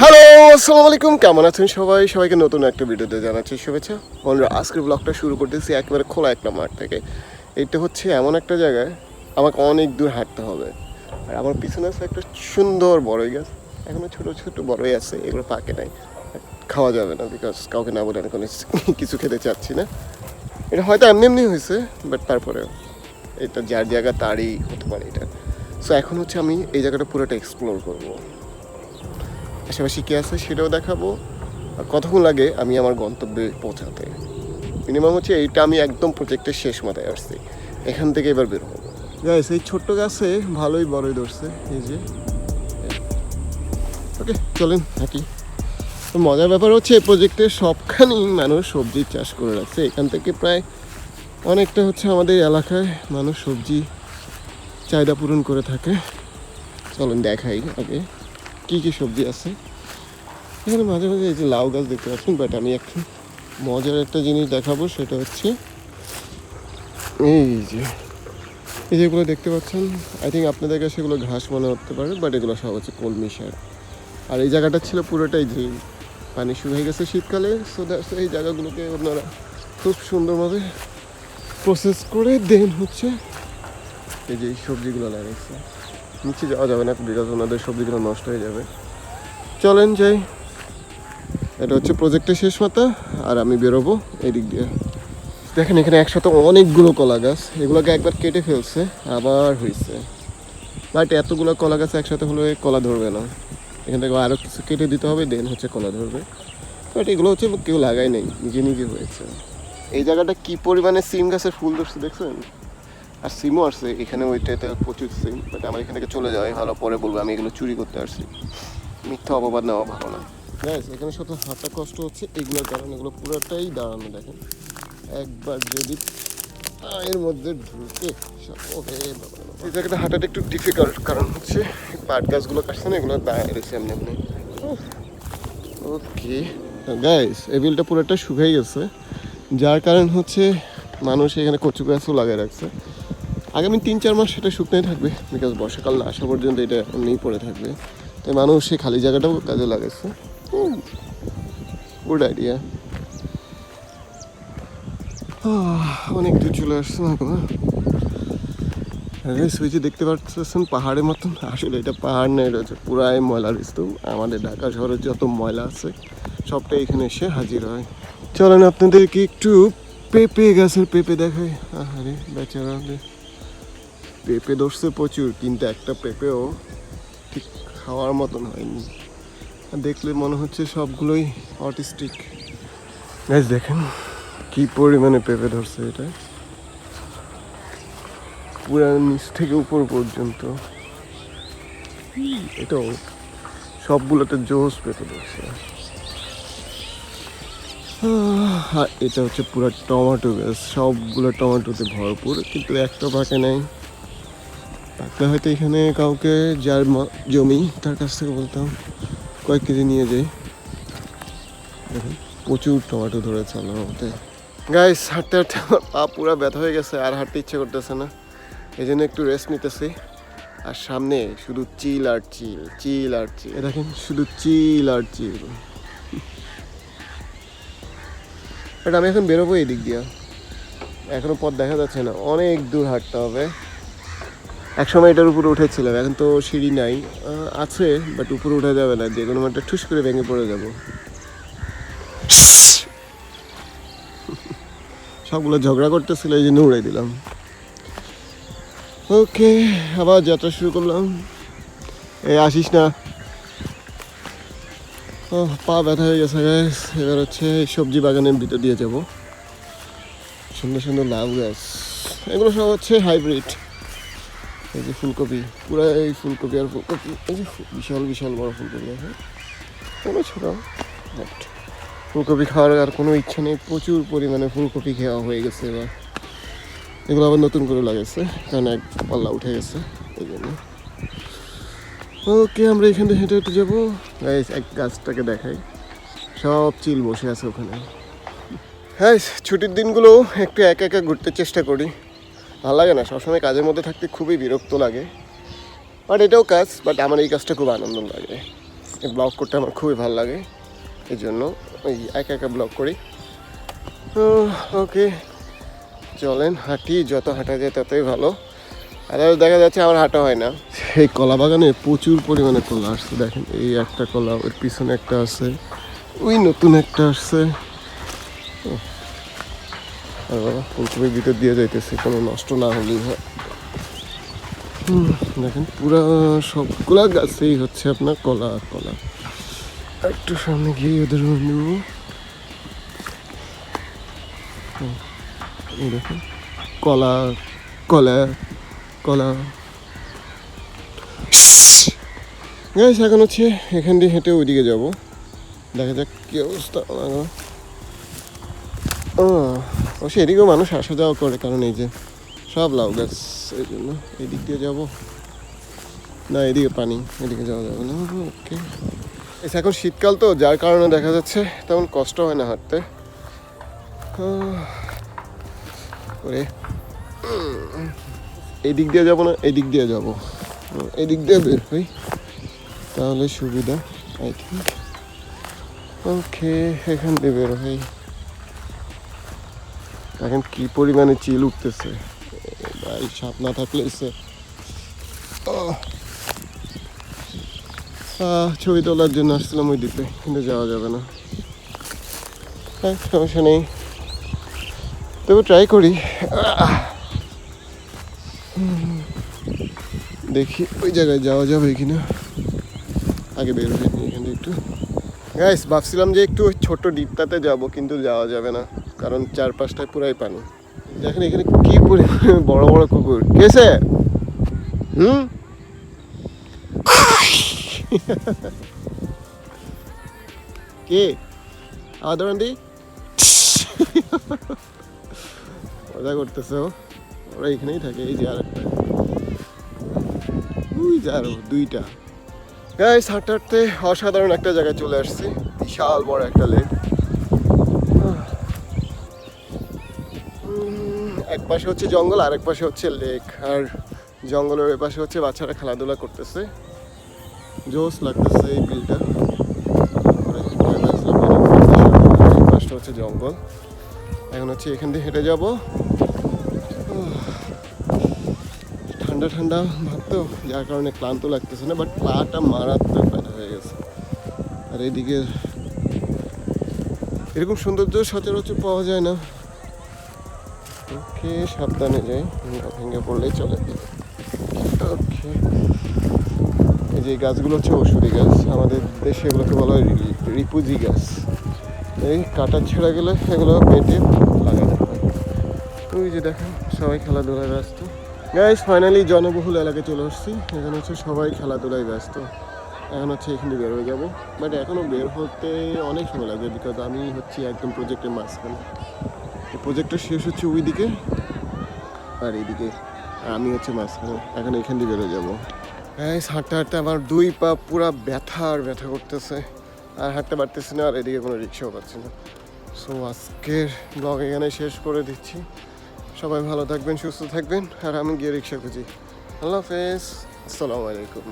Hello আসসালামু আলাইকুম। কেমন আছেন সবাই? সবাইকে নতুন একটা ভিডিওতে জানাচ্ছি শুভেচ্ছা। বন্ধুরা, আজকের ব্লগটা শুরু করতেছি একেবারে খোলা একটা মাঠ থেকে। এইটা হচ্ছে এমন একটা জায়গায় আমাকে অনেক দূর হাঁটতে হবে। আর আমার পিছনে আছে একটা সুন্দর বড়ই গাছ। এখনও ছোট ছোট বড়ই আছে, এগুলো পাকে নাই। খাওয়া যাবে না বিকজ কাউকে না বলে আমি কোনো কিছু খেতে চাচ্ছি না। এটা হয়তো এমনি এমনি হয়েছে বাট তারপরেও। এটা যার জায়গা তারই হতে পারে এটা। সো এখন হচ্ছে আমি এই জায়গাটা পুরোটা এক্সপ্লোর করব। আশেপাশে কী আছে সেটাও দেখাবো। আর কতক্ষণ লাগে আমি আমার গন্তব্যে পৌঁছাতে। মিনিমাম হচ্ছে এইটা আমি একদম প্রজেক্টের শেষ মাথায় আসছি। এখান থেকে এবার বের হব। গাইস এই ছোট্ট গাছে ভালোই বড়ই ধরছে এই যে। ওকে চলেন হাঁটি। তো মজার ব্যাপার হচ্ছে এই প্রজেক্টের সবখানেই মানুষ সবজির চাষ করে রাখছে। এখান থেকে প্রায় অনেকটা হচ্ছে আমাদের এলাকায় মানুষ সবজি চাহিদা পূরণ করে থাকে। চলুন দেখাই আগে কী কী সবজি আছে। এখানে মাঝে মাঝে এই যে লাউ গাছ দেখতে পাচ্ছেন বাট আমি একটু মজার একটা জিনিস দেখাবো, সেটা হচ্ছে এই যে, এই যেগুলো দেখতে পাচ্ছেন আই থিঙ্ক আপনাদের কাছে এগুলো ঘাস মনে হতে পারে বাট এগুলো সব হচ্ছে কলমি শাক। আর এই জায়গাটা ছিল পুরোটাই ঝিল পানি শুকিয়ে গেছে শীতকালে সো এই জায়গাগুলোকে ওনারা খুব সুন্দরভাবে প্রসেস করে দেন হচ্ছে এই যে সবজিগুলো লাগাইছে নিচে যাওয়া যাবে না বিকজ ওনাদের সবজিগুলো নষ্ট হয়ে যাবে। চলেন যাই। এটা হচ্ছে প্রজেক্টের শেষ মাথা আর আমি বেরোবো এই দিক দিয়ে। দেখেন এখানে একসাথে অনেকগুলো কলা গাছ, এগুলোকে একবার কেটে ফেলছে, আবার হয়েছে বাট এতগুলো কলা গাছ একসাথে হলে কলা ধরবে না। এখান থেকে আরও কিছু কেটে দিতে হবে দেন হচ্ছে কলা ধরবে। বাট এগুলো হচ্ছে কেউ লাগাই নাই, নিজে নিজে হয়েছে। এই জায়গাটা কি পরিমাণে সিম গাছের ফুল ধরছে দেখছেন? আর সিমও আসছে এখানে ওইটাতে প্রচুর সিম বাট আমার এখান থেকে চলে যাওয়াই ভালো পরে বলব আমি এগুলো চুরি করতে আসছি। মিথ্যা অপবাদ নেওয়া ভালো না। গ্যাস এখানে শত হাঁটা কষ্ট হচ্ছে এগুলোর কারণে এগুলো পুরোটাই দাঁড়ানো দেখেন। একবার যদি এর মধ্যে ঢুকে। এই জায়গাটা হাঁটাটা একটু ডিফিকাল্ট কারণ হচ্ছে পাট গাছগুলো কাটছে না এগুলো দাঁড়িয়ে রয়েছে এমনি এমনি। ওকে গাইস এই বিলটা পুরোটা শুকাই গেছে। যার কারণ হচ্ছে মানুষ এখানে কচু গাছও লাগিয়ে রাখছে। আগামী তিন, চার মাস সেটা শুকনোই থাকবে বিকজ বর্ষাকাল না আসা পর্যন্ত এটা এমনিই পড়ে থাকবে। তাই মানুষ সেই খালি জায়গাটাও কাজে লাগাচ্ছে। গুড আইডিয়া অনেক দূর চলে আসছে না সুইচে দেখতে পাচ্ছেন পাহাড়ের মতন। আসলে এটা পাহাড় নেই রয়েছে পুরাই ময়লার স্তূপ। আমাদের ঢাকা শহরে যত ময়লা আছে, সবটাই এখানে এসে হাজির হয়। চলেন, আপনাদেরকে একটু পেঁপে গাছের পেঁপে দেখাই। আরে বেচারা পেঁপে ধরছে প্রচুর, কিন্তু একটা পেঁপেও ঠিক খাওয়ার মতন হয়নি। দেখলে মনে হচ্ছে সবগুলোই অটিস্টিক। গাছ দেখেন কি পরিমাণে পেঁপে ধরছে এটা। পুরো নিচ থেকে উপর পর্যন্ত। এটাও সবগুলোতে জোস পেঁপে ধরছে। আর এটা হচ্ছে পুরো টমেটো গাছ। সবগুলো টমেটোতে ভরপুর, কিন্তু একটা পাকে নেই। পাকলে হয়তো এখানে কাউকে যার জমি তার কাছ থেকে বলতাম, কয়েক কেজি নিয়ে যাই। দেখুন, প্রচুর টমেটো ধরেছে আমার মতে। গাইস হাঁটতে হাঁটতে আমার পা পুরো ব্যথা হয়ে গেছে, আর হাঁটতে ইচ্ছে করতেছে না। এই জন্য একটু রেস্ট নিতেছি। আর সামনে শুধু চিল আর চিল চিল আর চিল। দেখেন, শুধু চিল আর চিল। বাট আমি এখন বেরোবো এই দিক দিয়ে। এখনও পথ দেখা যাচ্ছে না। অনেক দূর হাঁটতে হবে। একসময় এটার উপরে উঠেছিলাম। এখন তো সিঁড়ি নাই। আছে বাট উপরে উঠা যাবে না। যে কোনো একটা ঠুস করে ভেঙে পড়ে যাব। সবগুলো ঝগড়া করতেছিল, এই জন্য উড়াই দিলাম। ওকে আবার যাত্রা শুরু করলাম। এই, আসিস না। পা ব্যথা হয়ে গেছে গ্যাস এবার হচ্ছে সবজি বাগানের ভিতর দিয়ে যাব। সুন্দর সুন্দর লাউ গাছ। এগুলো সব হচ্ছে হাইব্রিড এই যে ফুলকপি পুরো এই ফুলকপি আর ফুলকপি। এই যে বিশাল বিশাল বড় ফুলকপি আছে কোনো ছোটো বাট ফুলকপি খাওয়ার আর কোনো ইচ্ছা নেই। প্রচুর পরিমাণে ফুলকপি খাওয়া হয়ে গেছে এবার। এগুলো আবার নতুন করে লাগাইছে, কারণ এক পাল্লা উঠে গেছে, এই জন্য। ওকে, আমরা এখান থেকে হেঁটে হেঁটে যাব। এক গাছটাকে দেখাই। সব চিল বসে আছে ওখানে। হ্যাঁ ছুটির দিনগুলো একটু একা একা ঘুরতে চেষ্টা করি। ভালো লাগে না, সবসময় কাজের মধ্যে থাকতে খুবই বিরক্ত লাগে। বাট এটাও কাজ বাট আমার এই কাজটা খুব আনন্দ লাগে। এই ব্লগ করতে আমার খুবই ভালো লাগে। এই জন্য ওই একা একা ব্লগ করি। ওকে। চলেন, হাঁটি, যত হাঁটা যায় ততই ভালো। আর দেখা যাচ্ছে আমার হাঁটা হয় না। এই কলা বাগানে প্রচুর পরিমাণে কলা আসছে। দেখেন, এই একটা কলা, ওর পিছনে একটা আছে, ওই নতুন একটা আসছে। আর ফুলকপির ভিতর দিয়ে যাইতেছে, কোনো নষ্ট না হলেই হয়। দেখেন, পুরা সবগুলা গাছেই হচ্ছে আপনার কলা আর কলা। একটু সামনে গিয়ে ওদের নেব দেখেন, কলা কলা কলা। গাইস এখন হচ্ছে এখান দিয়ে হেঁটে ওইদিকে যাব। দেখা যাক কি অবস্থা। ও অবশ্যই এদিকেও মানুষ আসা যাওয়া করে কারণ এই যে সব লাউ গাছ এই জন্য এদিক দিয়ে যাব। না এদিকে পানি এদিকে যাওয়া যাবে না। ওকে এখন শীতকাল তো যার কারণে দেখা যাচ্ছে তেমন কষ্ট হয় না হাঁটতে। উম, এই দিয়ে যাব না এই দিক দিয়ে যাব। এই দিয়ে বের হই। তাহলে সুবিধা আই থিঙ্ক ওকে এখান দিয়ে বের হই। এখন কি পরিমাণে চিল উঠতেছে? ভাই সাপ না থাকলে সে ছবি তোলার জন্য আসছিলাম ওই দ্বীপে কিন্তু যাওয়া যাবে না। হ্যাঁ সমস্যা নেই। তবু ট্রাই করি। হুম। দেখি, ওই জায়গায় যাওয়া যাবে কি না আগে বের হয়ে নিই এখানে একটু। গাইস ভাবছিলাম যে একটু ওই ছোট দ্বীপটাতে যাব, কিন্তু যাওয়া যাবে না, কারণ চারপাশটায় পুরাই পানি। দেখেন এখানে কি পরিমাণে বড় বড় কুকুর। কেসে হুম? কে? আওয়াজ দি। মজা করতেছে ওরা এখানেই থাকে, এই যে আর একটা ওই দুইটা। গাইস হাঁটতে হাঁটতে অসাধারণ একটা জায়গায় চলে আসছি। বিশাল বড় একটা লেক এক পাশে হচ্ছে জঙ্গল আর এক পাশে হচ্ছে লেক আর জঙ্গলের ওই পাশে হচ্ছে বাচ্চারা খেলাধুলা করতেছে। জোস লাগতেছে এই বিলটা হচ্ছে জঙ্গল। এখন হচ্ছে এখান দিয়ে হেঁটে যাব। ঠান্ডা ঠান্ডা ভাবতো যার কারণে ক্লান্ত লাগতেছে না বাট পাটা মারাত্মক ব্যথা হয়ে গেছে। আর এইদিকে এরকম সৌন্দর্য সচরাচর পাওয়া যায় না। ওকে, সাবধানে যাই, ভেঙে পড়লেই চলে। ওকে। এই যে গাছগুলো হচ্ছে ওষুধি গাছ, আমাদের দেশে এগুলোকে বলা হয় রিপুজি গাছ। এই কাটা ছেড়ে গেলে এগুলো বেটে লাগানো হয়। ওই যে দেখেন, সবাই খেলাধুলার ব্যস্ত। গাইস ফাইনালি জনবহুল এলাকায় চলে আসছি। এখানে হচ্ছে সবাই খেলাধুলায় ব্যস্ত। এখন হচ্ছে এখানে বের হয়ে যাব। বাট এখনও বের হতে অনেক সময় লাগবে বিকজ আমি হচ্ছি একদম প্রজেক্টের মাঝখানে। প্রজেক্টটা শেষ হচ্ছে ওই দিকে আর এইদিকে আমি হচ্ছে মাঝখানে। এখন এখান দিয়ে বেরোয় যাব। হ্যাঁ হাঁটতে হাঁটতে আমার দুই পা পুরো ব্যথা আর ব্যথা করতেছে। আর হাঁটতে পারতেছি না আর এদিকে কোনো রিক্সাও পাচ্ছি না। সো আজকের ব্লগ এখানে শেষ করে দিচ্ছি। সবাই ভালো থাকবেন সুস্থ থাকবেন আর আমি গিয়ে রিক্সা খুঁজি। আল্লাহ হাফেজ আসসালামু আলাইকুম।